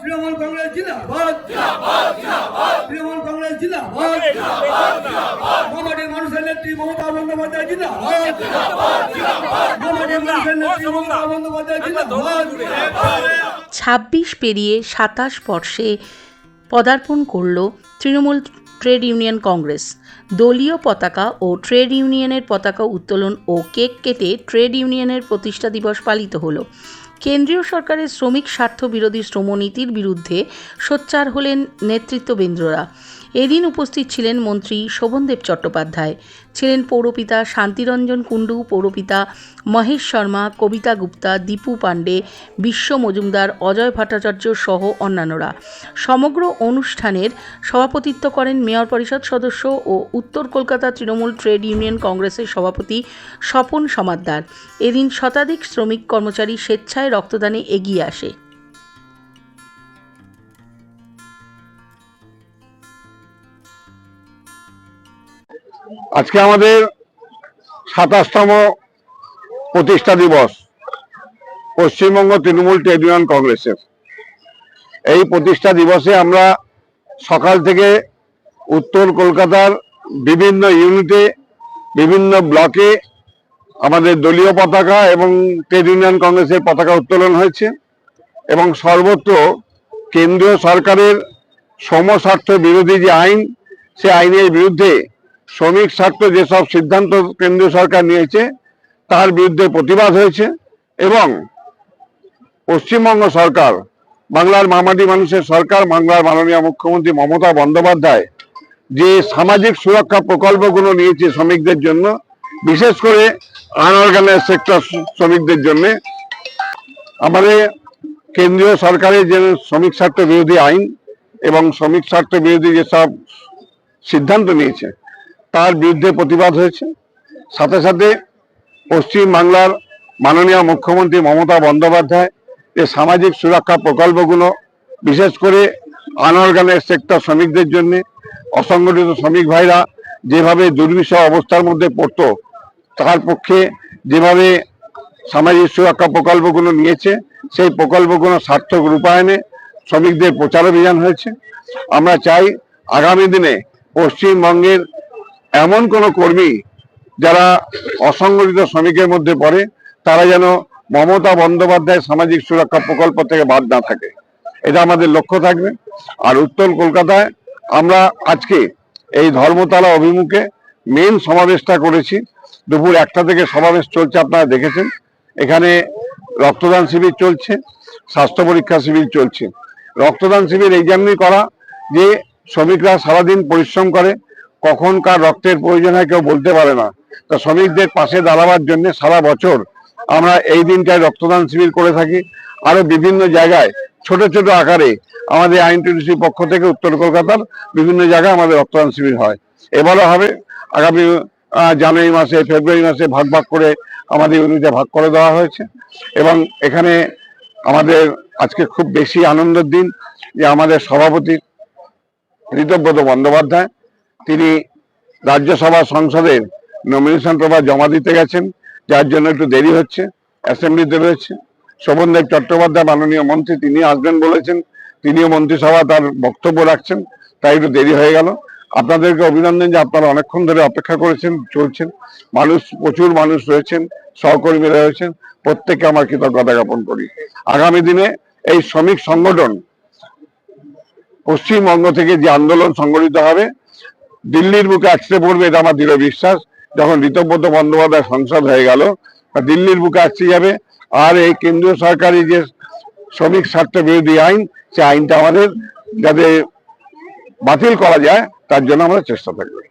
তৃণমূল কংগ্রেস তৃণমূল কংগ্রেস জিন্দাবাদ মামাটি মানুষের নেত্রী মমতা বন্দ্যোপাধ্যায় মানুষের নেত্রী মমতা বন্দ্যোপাধ্যায় ছাব্বিশ পেরিয়ে সাতাশ বর্ষে পদার্পণ করল তৃণমূল ট্রেড ইউনিয়ন কংগ্রেস। দলীয় পতাকা ও ট্রেড ইউনিয়নের পতাকা উত্তোলন ও কেক কেটে ট্রেড ইউনিয়নের প্রতিষ্ঠা দিবস পালিত হলো। কেন্দ্রীয় সরকারের শ্রমিক স্বার্থ বিরোধী শ্রমনীতির বিরুদ্ধে সোচ্চার হলেন নেতৃত্ববৃন্দরা। এদিন উপস্থিত ছিলেন মন্ত্রী শোভনদেব চট্টোপাধ্যায়। ছিলেন পৌরপিতা শান্তিরঞ্জন কুণ্ডু, পৌরপিতা মহেশ শর্মা, কবিতা গুপ্তা, দীপু পাণ্ডে, বিশ্ব মজুমদার অজয় ভট্টাচার্য সহ অন্যান্যরা। সমগ্র অনুষ্ঠানের সভাপতিত্ব করেন মেয়র পরিষদ সদস্য ও উত্তর কলকাতা তৃণমূল ট্রেড ইউনিয়ন কংগ্রেসের সভাপতি স্বপন সমাদ্দার। এদিন শতাধিক শ্রমিক কর্মচারী স্বেচ্ছায় রক্তদানে এগিয়ে আসে। আজকে আমাদের সাতাশতম প্রতিষ্ঠা দিবস, পশ্চিমবঙ্গ তৃণমূল ট্রেড ইউনিয়ন কংগ্রেসের। এই প্রতিষ্ঠা দিবসে আমরা সকাল থেকে উত্তর কলকাতার বিভিন্ন ইউনিটে, বিভিন্ন ব্লকে আমাদের দলীয় পতাকা এবং ট্রেড ইউনিয়ন কংগ্রেসের পতাকা উত্তোলন হয়েছে এবং সর্বত্র কেন্দ্রীয় সরকারের সমস্বার্থ বিরোধী যে আইন, সে আইনের বিরুদ্ধে শ্রমিক স্বার্থ যেসব সিদ্ধান্ত কেন্দ্রীয় সরকার নিয়েছে, তার বিরুদ্ধে প্রতিবাদ হয়েছে এবং পশ্চিমবঙ্গ সরকার, বাংলার মামাটি মানুষের সরকার, বাংলার মাননীয় মুখ্যমন্ত্রী মমতা বন্দ্যোপাধ্যায় যে সামাজিক সুরক্ষা প্রকল্পগুলো নিয়েছে শ্রমিকদের জন্য বিশেষ করে আনঅর্গানাইজ সেক্টর শ্রমিকদের জন্য আমাদের কেন্দ্রীয় সরকারের যে শ্রমিক স্বার্থ বিরোধী আইন এবং শ্রমিক স্বার্থ বিরোধী যেসব সিদ্ধান্ত নিয়েছে, তার বিরুদ্ধে প্রতিবাদ হয়েছে। সাথে সাথে পশ্চিম বাংলার মাননীয় মুখ্যমন্ত্রী মমতা বন্দ্যোপাধ্যায় যে সামাজিক সুরক্ষা প্রকল্পগুলো, বিশেষ করে আনঅর্গানাইজ সেক্টর শ্রমিকদের জন্য, অসংগঠিত শ্রমিক ভাইরা যেভাবে দুর্বিষহ অবস্থার মধ্যে পড়তো তার পক্ষে যেভাবে সামাজিক সুরক্ষা প্রকল্পগুলো নিয়েছে, সেই প্রকল্পগুলো সার্থক রূপায়ণে শ্রমিকদের প্রচার অভিযান হয়েছে। আমরা চাই আগামী দিনে পশ্চিমবঙ্গের এমন কোনো কর্মী যারা অসংগঠিত শ্রমিকের মধ্যে পড়ে, তারা যেন মমতা বন্দ্যোপাধ্যায় সামাজিক সুরক্ষা প্রকল্প থেকে বাদ না থাকে। এটা আমাদের লক্ষ্য থাকবে। আর উত্তর কলকাতায় আমরা আজকে এই ধর্মতলা অভিমুখে মেন সমাবেশটা করেছি। দুপুর একটা থেকে সমাবেশ চলছে, আপনারা দেখেছেন। এখানে রক্তদান শিবির চলছে, স্বাস্থ্য পরীক্ষা শিবির চলছে। রক্তদান শিবির এই জন্যই করা যে শ্রমিকরা সারাদিন পরিশ্রম করে, কখন কার রক্তের প্রয়োজন হয় কেউ বলতে পারে না। তা শ্রমিকদের পাশে দাঁড়াবার জন্য সারা বছর আমরা এই দিনটায় রক্তদান শিবির করে থাকি। আরও বিভিন্ন জায়গায় ছোট ছোট আকারে আমাদের আইনটিডিসির পক্ষ থেকে উত্তর কলকাতার বিভিন্ন জায়গায় আমাদের রক্তদান শিবির হয়। এবারও হবে। আগামী জানুয়ারি মাসে, ফেব্রুয়ারি মাসে ভাগ ভাগ করে আমাদের ইউনিটে ভাগ করে দেওয়া হয়েছে। এবং এখানে আমাদের আজকে খুব বেশি আনন্দের দিন যে আমাদের সভাপতি ঋতব্রত বন্দ্যোপাধ্যায়, তিনি রাজ্যসভা সংসদের নমিনেশন পেপার জমা দিতে গেছেন, যার জন্য একটু দেরি হচ্ছে অ্যাসেম্বলিতে রয়েছে। শোভনদেব চট্টোপাধ্যায়, মাননীয় মন্ত্রী তিনি আসবেন বলেছেন, তিনিও মন্ত্রিসভা তার বক্তব্য রাখছেন, তাই একটু দেরি হয়ে গেল। আপনাদেরকে অভিনন্দন যে আপনারা অনেকক্ষণ ধরে অপেক্ষা করেছেন, চলছেন। মানুষ, প্রচুর মানুষ রয়েছেন, সহকর্মীরা রয়েছেন। প্রত্যেককে আমার কৃতজ্ঞতা জ্ঞাপন করি। আগামী দিনে এই শ্রমিক সংগঠন পশ্চিমবঙ্গ থেকে যে আন্দোলন সংগঠিত হবে, দিল্লির বুকে আছড়ে পড়বে এটা আমার দৃঢ় বিশ্বাস। যখন ঋতব্রত বন্দ্যোপাধ্যায় সংসদ হয়ে গেল দিল্লির বুকে আসতে যাবে। আর এই কেন্দ্রীয় সরকারি যে শ্রমিক স্বার্থ বিরোধী আইন সে আইনটা আমাদের যাতে বাতিল করা যায় তার জন্য আমরা চেষ্টা থাকবে।